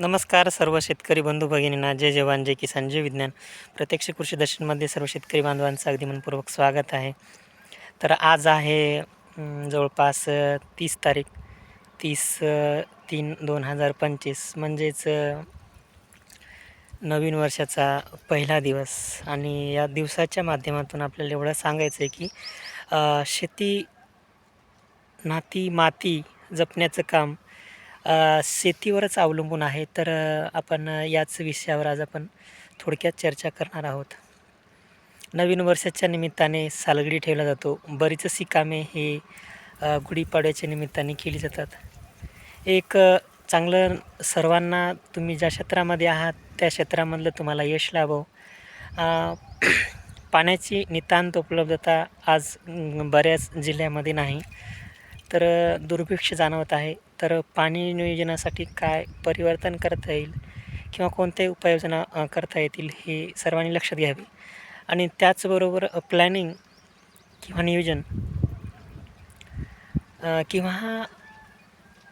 नमस्कार सर्व शेतकरी बंधू भगिनींना. जय जवान जय किसान जय विज्ञान. प्रत्यक्ष कृषी दर्शनमध्ये सर्व शेतकरी बांधवांचं अगदी मनपूर्वक स्वागत आहे. तर आज आहे जवळपास तीस तारीख तीस तीन दोन हजार पंचवीस. म्हणजेच नवीन वर्षाचा पहिला दिवस. आणि या दिवसाच्या माध्यमातून आपल्याला एवढं सांगायचं आहे की शेती नाती माती जपण्याचं काम शेतीवरच अवलंबून आहे. तर आपण याच विषयावर आज आपण थोडक्यात चर्चा करणार आहोत. नवीन वर्षाच्या निमित्ताने सालगडी ठेवला जातो. बरीचशी कामे हे गुढीपाडव्याच्या निमित्ताने केली जातात. एक चांगलं सर्वांना तुम्ही ज्या क्षेत्रामध्ये आहात त्या क्षेत्रामधलं तुम्हाला यश लाभो. पाण्याची नितांत उपलब्धता आज बऱ्याच जिल्ह्यामध्ये नाही. तर दुर्भिक्ष जाणवत आहे. तर पाणी नियोजनासाठी काय परिवर्तन करता येईल किंवा कोणत्याही उपाययोजना करता येतील हे सर्वांनी लक्षात घ्यावे. आणि त्याचबरोबर प्लॅनिंग किंवा नियोजन किंवा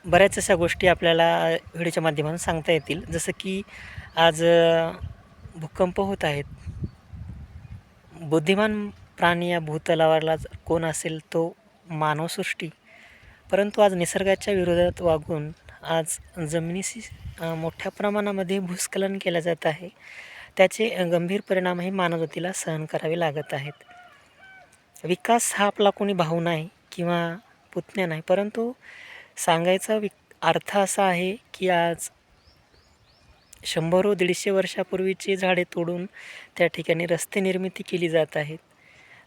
बऱ्याच अशा गोष्टी आपल्याला व्हिडिओच्या माध्यमातून सांगता येतील. जसं की आज भूकंप होत आहेत. बुद्धिमान प्राणी या भूतलावरला जर कोण असेल तो मानवसृष्टी. परंतु आज निसर्गाच्या विरोधात वागून आज जमिनीशी मोठ्या प्रमाणामध्ये भूस्खलन केलं जात आहे. त्याचे गंभीर गंभीर परिणामही मानवजातीला सहन करावे लागत आहेत. विकास हा आपला कोणी भाऊ नाही किंवा पुतण्या नाही परंतु सांगायचा विक अर्थ असा आहे की आज शंभरो दीडशे वर्षापूर्वीची झाडे तोडून त्या ठिकाणी रस्ते निर्मिती केली जात आहेत.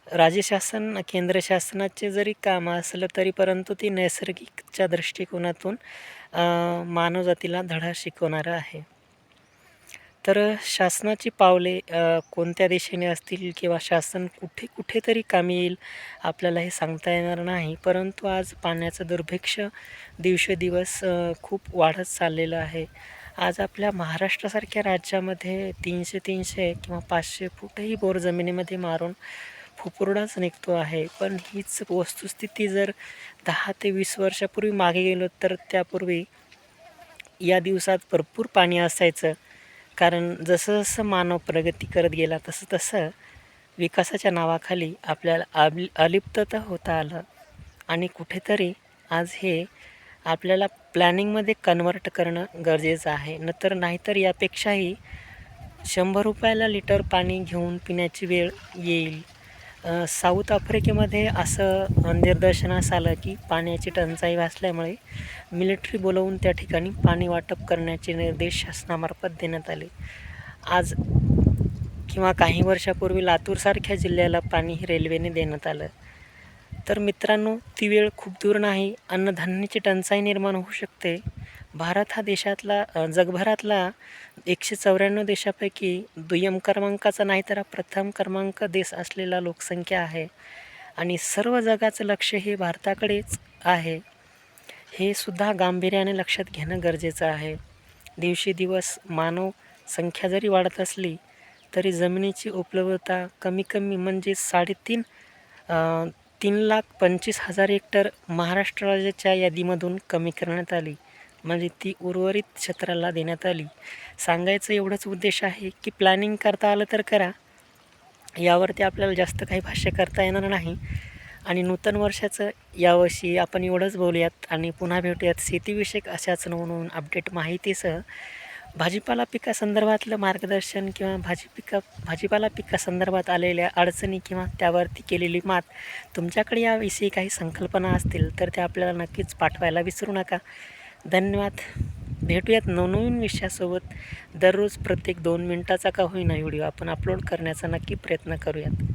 राज्य शासन केंद्र शासनाचे जरी कामं असलं तरी परंतु ती नैसर्गिकच्या दृष्टिकोनातून मानवजातीला धडा शिकवणारं आहे. तर शासनाची पावले कोणत्या दिशेने असतील किंवा शासन कुठे कुठेतरी कामी येईल आपल्याला हे सांगता येणार नाही. परंतु आज पाण्याचं दुर्भिक्ष दिवसेदिवस खूप वाढत चाललेलं आहे. आज आपल्या महाराष्ट्रासारख्या राज्यामध्ये तीनशे तीनशे किंवा पाचशे फूटही बोर जमिनीमध्ये मारून फुफुरडाच निघतो आहे. पण हीच वस्तुस्थिती जर दहा ते वीस वर्षापूर्वी मागे गेलो तर त्यापूर्वी या दिवसात भरपूर पाणी असायचं. कारण जसं जसं मानव प्रगती करत गेला तसं तसं विकासाच्या नावाखाली आपल्याला आब अलिप्तता होता आलं. आणि कुठेतरी आज हे आपल्याला प्लॅनिंगमध्ये कन्वर्ट करणं गरजेचं आहे. नंतर नाहीतर यापेक्षाही शंभर रुपयाला लिटर पाणी घेऊन पिण्याची वेळ येईल. साऊथ आफ्रिकेमध्ये असं निदर्शनास आलं की पाण्याची टंचाई भासल्यामुळे मिलिटरी बोलवून त्या ठिकाणी पाणी वाटप करण्याचे निर्देश शासनामार्फत देण्यात आले. आज किंवा काही वर्षापूर्वी लातूरसारख्या जिल्ह्याला पाणी रेल्वेने देण्यात आलं. तर मित्रांनो ती वेळ खूप दूर नाही. अन्नधान्याची टंचाई निर्माण होऊ शकते. भारत हा देशातला जगभरातला एकशे चौऱ्याण्णव देशापैकी दुय्यम क्रमांकाचा नाही तर प्रथम क्रमांक देश असलेला लोकसंख्या आहे. आणि सर्व जगाचं लक्ष हे भारताकडेच आहे. हे सुद्धा गांभीर्याने लक्षात घेणं गरजेचं आहे. दिवसेदिवस मानव संख्या जरी वाढत असली तरी जमिनीची उपलब्धता कमी कमी म्हणजे साडेतीन तीन लाख पंचवीस हजार हेक्टर महाराष्ट्र राज्याच्या यादीमधून कमी करण्यात आली. म्हणजे ती उर्वरित क्षेत्राला देण्यात आली. सांगायचं एवढंच उद्देश आहे की प्लॅनिंग करता आलं तर करा. यावरती आपल्याला जास्त काही भाष्य करता येणार नाही. आणि नूतन वर्षाचं यावर्षी आपण एवढंच बोलूयात आणि पुन्हा भेटूयात शेतीविषयक अशाच नवनवीन अपडेट माहितीसह. भाजीपाला पिकासंदर्भातलं मार्गदर्शन किंवा भाजी पिका भाजीपाला पिकासंदर्भात आलेल्या अडचणी किंवा त्यावरती केलेली मात तुमच्याकडे याविषयी काही संकल्पना असतील तर त्या आपल्याला नक्कीच पाठवायला विसरू नका. धन्यवाद. भेटूयात नवनवीन विषयासोबत. दररोज प्रत्येक दोन मिनटाचा का होईना व्हिडिओ आपण अपलोड करण्याचा नक्की प्रयत्न करूयात.